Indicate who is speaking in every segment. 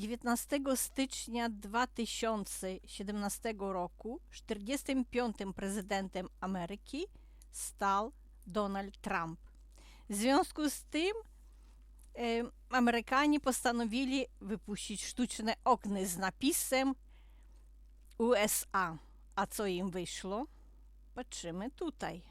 Speaker 1: 19 stycznia 2017 roku 45. prezydentem Ameryki stał Donald Trump. W związku z tym e, Amerykanie postanowili wypuścić sztuczne okno z napisem USA. A co im wyszło? Patrzymy tutaj.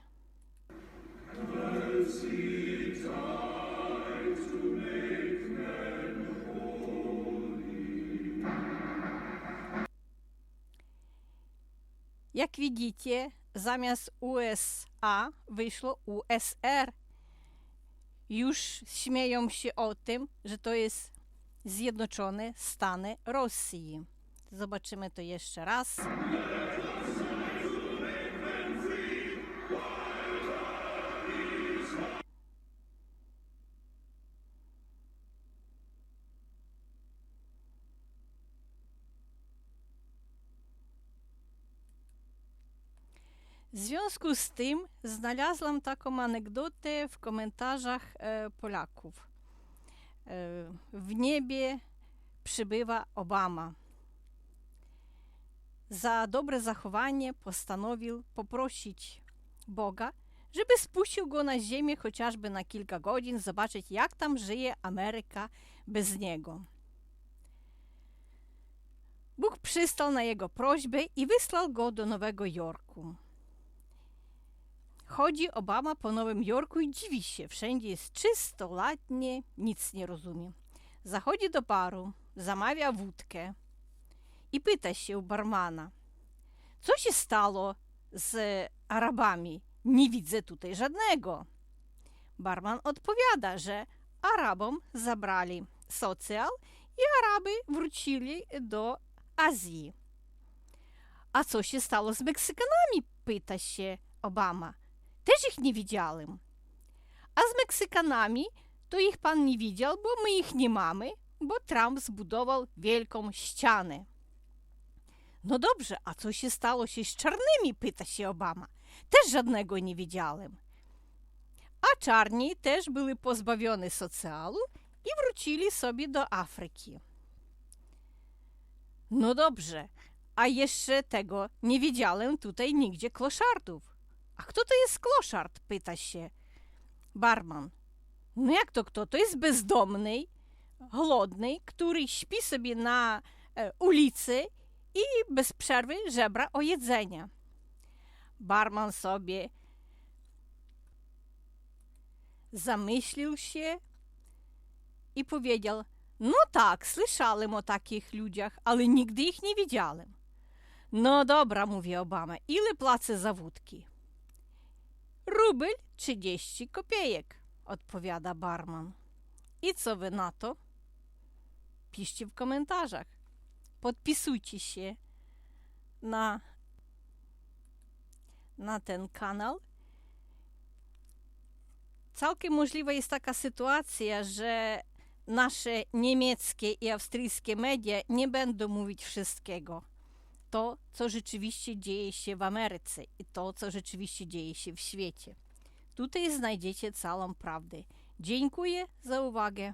Speaker 1: Jak widzicie, zamiast USA wyszło USR. Już śmieją się o tym, że to jest Zjednoczone Stany Rosji. Zobaczymy to jeszcze raz. W związku z tym znalazłam taką anegdotę w komentarzach e, Polaków. E, w niebie przybywa Obama. Za dobre zachowanie postanowił poprosić Boga, żeby spuścił go na ziemię chociażby na kilka godzin, zobaczyć jak tam żyje Ameryka bez niego. Bóg przystał na jego prośbę i wysłał go do Nowego Jorku. Chodzi Obama po Nowym Jorku i dziwi się. Wszędzie jest czysto, ładnie, nic nie rozumie. Zachodzi do baru, zamawia wódkę i pyta się u barmana, co się stało z Arabami? Nie widzę tutaj żadnego. Barman odpowiada, że Arabom zabrali socjal i Araby wrócili do Azji. A co się stało z Meksykanami? pyta się Obama. Też ich nie widziałem. A z Meksykanami to ich pan nie widział, bo my ich nie mamy, bo Trump zbudował wielką ścianę. No dobrze, a co się stało się z czarnymi? pyta się Obama. Też żadnego nie widziałem. A czarni też byli pozbawione socjalu i wrócili sobie do Afryki. No dobrze, a jeszcze tego nie widziałem tutaj nigdzie kloszardów. A kto to jest kloszard? pyta się barman. No jak to kto? To jest bezdomny, głodny, który śpi sobie na e, ulicy i bez przerwy żebra o jedzenia. Barman sobie zamyślił się i powiedział: No tak, słyszałem o takich ludziach, ale nigdy ich nie widziałem. No dobra, mówi Obama, ile płacę za wódki? Rubel 30 kopiejek, odpowiada barman. I co wy na to? Piszcie w komentarzach. Podpisujcie się na, na ten kanał. Całkiem możliwa jest taka sytuacja, że nasze niemieckie i austriackie media nie będą mówić wszystkiego. To, co rzeczywiście dzieje się w Ameryce i to, co rzeczywiście dzieje się w świecie. Tutaj znajdziecie całą prawdę. Dziękuję za uwagę.